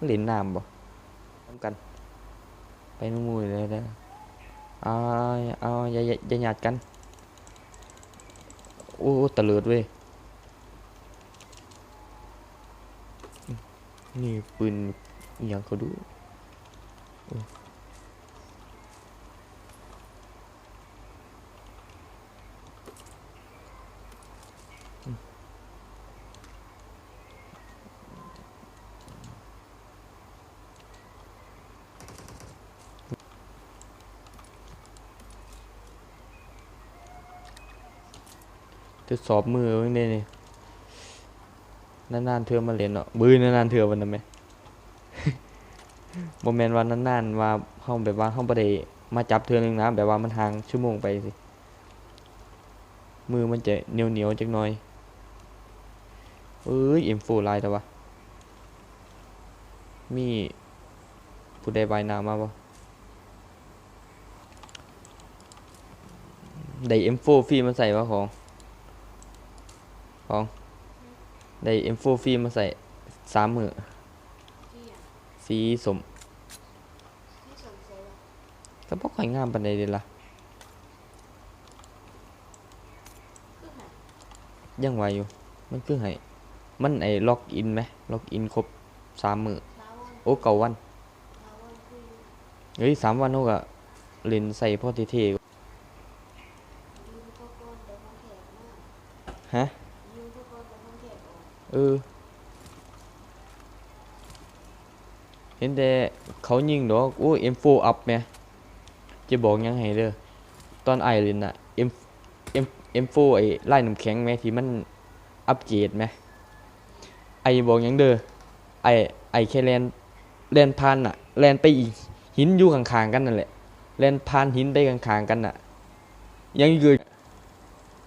มันเล่นน้ำบ่ทำกัน ไปนู่นมๆเลยเด้อเอาเอาอย่าอย่าอย่าหยาดกันโอ้ตะเลิดเว้ยนี่ปืนอย่างเขาดู จะสอบมือไว้เนี่ยนี่นานๆเธอมาเล่นเนาะมือนานๆเธอวันนั้นไหมโมเมนต์วันนานๆว่าเฮาแบบว่าเฮาบ่ได้มาจับเทื่อนึงนะแบบว่ามันห่างชั่วโมงไปสิมือมันจะเหนียวๆจักหน่อยเอ้ย M4 ลายแต่ว่ามีผู้ใดใบน้ำมาบ่ได้ M4 ฟรีมาใส่ว่าของ ของได้ M4 ฟรีมาใส่สามมือสีสมก็บ่ค่อยงามปานใดเดะล่ะยังไหวอยู่ มันคือให้มันไอ้ล็อกอินไหมล็อกอินครบสามมื้อโอ้เก้าวัน เฮ้ยสามวันเขาก็เล่นใส่พอเท่ๆฮะ เออ เห็นแต่เขายิงดอกโอ้ M4 อัพแหมจะบอกยังให้เด้อตอนไอเล่นน่ะ M M M4 ไอ้ไล่น้ำแข็งแหมที่มันอัปเกรดแหมไอบอกยังเด้อไอไอแค่แลนแลนผ่านน่ะแลนไปอีกหินอยู่ข้างๆกันนั่นแหละแลนผ่านหินไปข้างๆกันน่ะยังคือ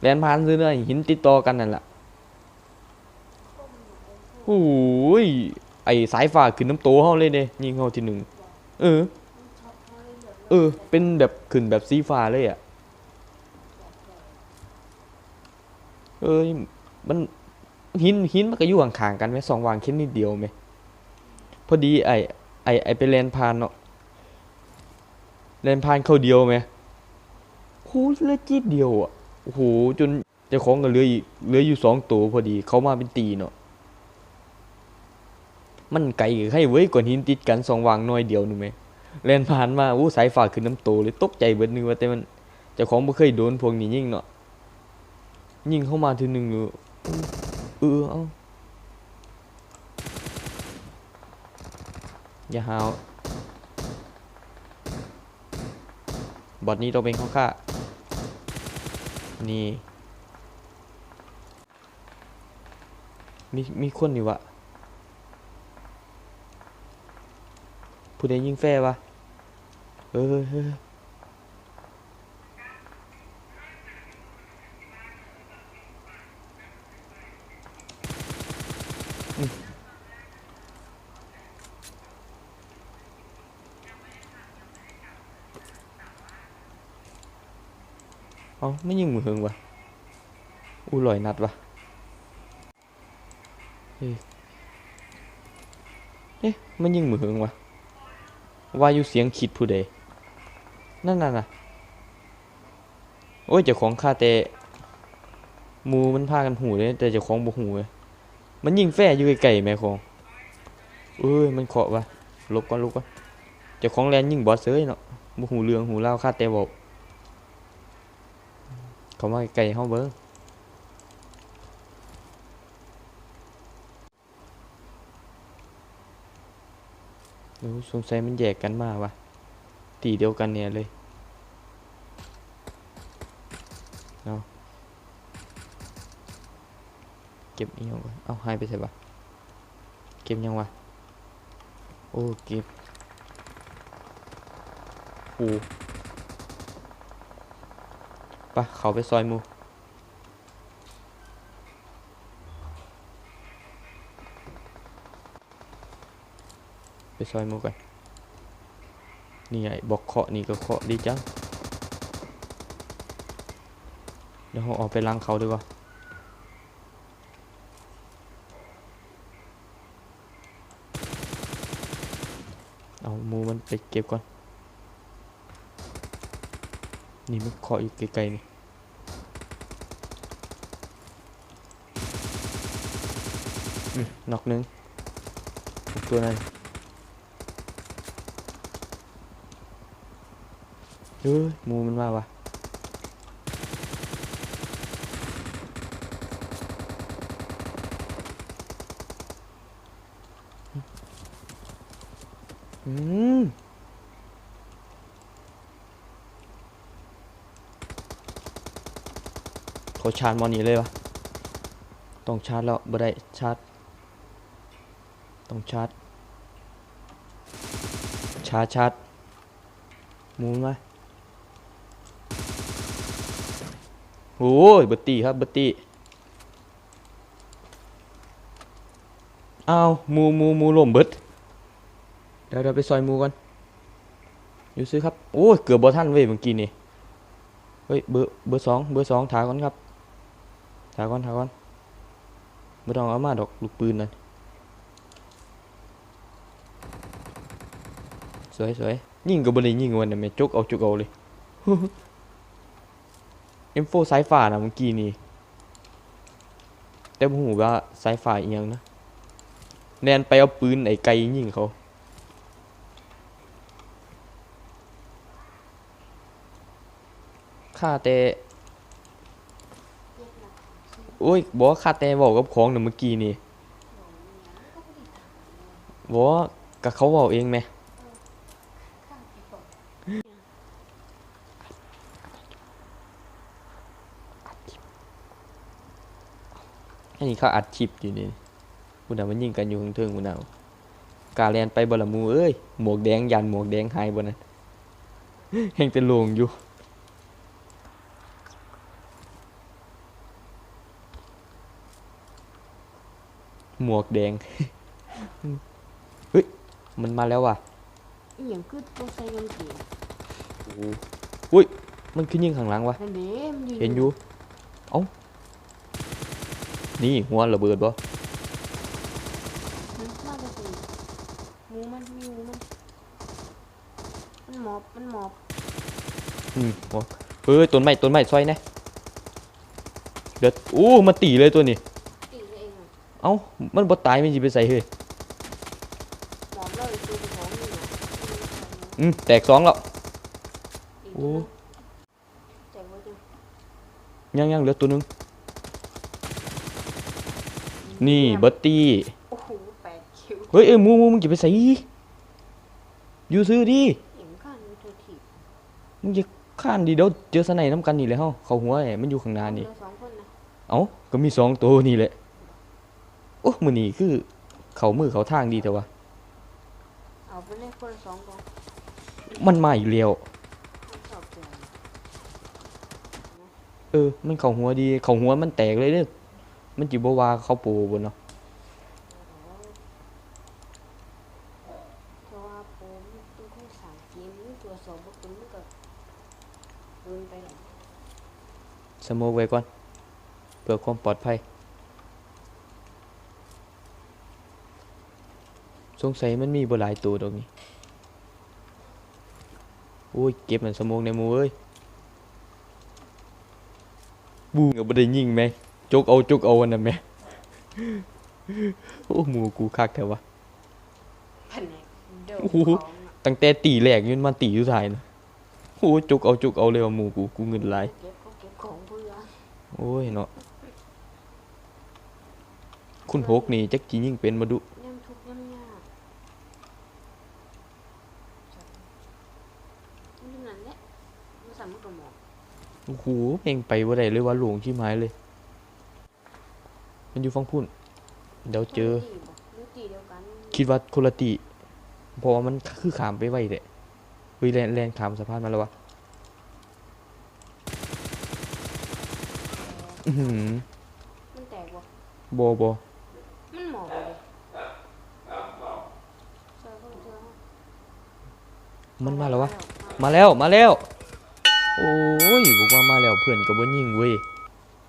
แลนผ่านซื้อเนื้อหินติดต่อกันนั่นแหละ โอ้ยไอสายฟ้าขึ้นน้ำโตเฮาเลยเด้ยิงเฮาทีหนึ่งเออ เออ เป็นแบบขึ้นแบบสีฟ้าเลยอะ เอ้ย มันหินหินมันก็อยู่ห่างๆกันไหมสองวางแค่นิดเดียวไหมพอดีไอไอไอไปแลนพานเนาะแลนพานเข้าเดียวไหมโหเลือจีดเดียวอะโอ้โหจนเจ้าของก็เหลืออีกเหลืออยู่สองตัวพอดีเขามาเป็นตีเนาะ มันไกลกับให้เว้ยก่อนหินติดกันสองวางหน้อยเดียวนึงไหมแลนผ่านมาอู้สายฟ้าขึ้นน้ำโตเลยตกใจเบิดนึงว่าแต่มันเจ้าของบ่เคยโดนพวกนี้ยิงเนาะยิงเข้ามาทีหนึงอยู่เออเอาอย่าหาวบอดนี้ต้องเป็นของข้านี่มีมีคนอยู่วะ ผู้ใดยิงแฟร์วะเออเฮ้ยเฮ้ยอืมเอาไม่ยิงมือเหิงวะอู้ลอยนัดวะเฮ้ยเอ๊ะมันยิงมือเหิงวะ ว่าอยู่เสียงคิดผู้ใดนั่นน่ะนะโอ้ยเจ้าของข้าแต่มูมันพากันหูเลยแต่เจ้าของบ่หูเลยมันยิงแฟร์อยู่ไกลๆแม่ของเอ้ยมันเคาะวะลบก่อนลบก่อนเจ้าของแลนยิงบอสเซยเนาะบ่หูเรื่องหูเล่าข้าแต่บอกเขามาไกลๆเฮาเบิ่ง โอ้สงสัยมันแยกกันมาวะตีเดียวกันเนี่ยเลยเอาเก็บอีหยังวะเอาหายไปใช่ปะเก็บยังวะโอ้เก็บโอ้ปะเขาไปซอยมู ไปซอยมูกันนี่ไงบอกเคาะนี่ก็เคาะดีจังดี๋ยวเราออกไปล้างเขาดีกว่าเอามูมันไปเก็บก่อน นี่มันเคาะอยู่ไกลๆนี่นอกนึงตัวนั้น ฮ้ยมูมันมาวะอืมเขาชาร์จมอนี่เลยวะต้องชาร์จแล้วบ่ได้ชาร์จต้องชาร์จชาร์จชาร์จหมมา โอ้ยเบัตตี้ครับเบัตตี้อ้าวมูมูมูลมเบิดเดี๋ยวเดี๋ยวไปซอยมูก่อนอยู่ซื้อครับโอ้ยเกือบบอท่านเว้ยเมื่อกี้นี่เฮ้ยเบอร์เบอร์สองเบอร์สองถาก่อนครับถาก่อนถาก่อนไม่ต้องเอามาดอกลูกปืนนั่นสวยสวยยิงกับบริยิงวันน่ะแม่จุกเอาจุกเอาเลย เอ็มโฟสายฟ้านะเมื่อกี้นี่แต่ผมหูว่าสายฟ้าอียงนะแนนไปเอาปืนไอ้ไกลยิงเขาข้าแต่โอ้ยบอกว่าข้าแต่บอกกับของน่ะเมื่อกี้นี่บอกว่ากับเขาบอกเองไหม อันนี้เขาอัดคลิปอยู่นี่บุญดามันยิงกันอยู่ข้างเทิงบุญดาวกาแลนไปบลามูเอ้ยหมวกแดงยันหมวกแดงหายบนนั้นแห่งเป็นโลงอยู่หมวกแดง เฮ้ย มันมาแล้วว่ะอหย่างคือตัวใส่กางเกงโอ้โหอุ้ยมันขึ้นยิงข้างหลังวะนั่นเด้มันยืนเห็นอยู่ เอ้า นี่หัวระเบิดบ่มันมาแต่สิหมูมันมีหมูมัน มันหมอบ มันหมอบอืมหัวเฮ้ยต้นไม้ต้นไม้ซอยนะเดี๋ยวอู้มาตีเลยตัวนี้ตีเองอะเอ้ามันบ่ตายมันสิไปใส่เฮ้ยหมอบแล้วอีกตัวเป็นของนี่นะอืมแตกสองแล้วอีกโอ้ตัวหนึ่งแต่ว่าจะยังยังเหลือตัวหนึง นี่เบิร์ตตี้โอ้โหแปดคิวเฮ้ยเอ้ยหมูหมูมึงจะไปใส่อยู่ซื้อดิเอ็มข้างมีตัวถีบมึงจะข้านดิเดี๋ยวเจอสไนน้ำกันนี่แหละเฮาเข้าหัวไอ้มันอยู่ข้างหน้านี่ เหลือสองคนนะเอ้าก็มีสองตัวนี่แหละ โอ้มือนี่คือ เขามือเขาทางดีแต่ว่า เอาไปเลยคนละสองกองมันมาอีกแล้วมันชอบเจอเออ มันเข้าหัวดี เข้าหัวมันแตกเลยเด้อ มันจิบว่าเขาโปบนเนาะเพราะว่าผมต้องค่อยสั่งเกมนี่ตัวสอบว่าคุณมันก็เกินไปหรสโมกไว้ก่อนเพื่อความปลอดภัย สงสัยมันมีบหลายตัวดอกนี้โอ้ยเก็บมันสโมกในมูเอ้ยบูงก็บ่ได้ยิงแม่ จกเอาจกเอาอันนั้นแม่โอ้หมูกูคักแท้วะแผนกเดิมโอ้โหของอะตั้งแต่ตีแรกยันมาตีสุดท้ายนะโอ้จกเอาจกเอาเลยว่าหมูกูกูเงินหลายเก็บก็เก็บของเพื่อโอ้ยเนาะคุณหกนี่จักจียิงเป็นมาดุย่ำทุกข์ย่ำยากนี่นั่นแหละมันสามารถกระหม่อมโอ้โหเพลงไปว่าได้เลยว่าหลวงชิมหายเลย มันอยู่ฟังพุ่น เดี๋ยวเจอคนละตีบ่หรือตีเดียวกันคิดว่าคนละติเพราะว่ามันคือขามไปไวเด้เฮ้ยแลนแลนขามสะพานมาแล้ววะอือหือมันแตกบ่บอบอมันหมอบเลยใช่เขาเจอมันมาแล้ววะ มาแล้วมาแล้ว โอ้ยบอกว่ามาแล้วเพื่อนก็บ่ยิงเว้ยม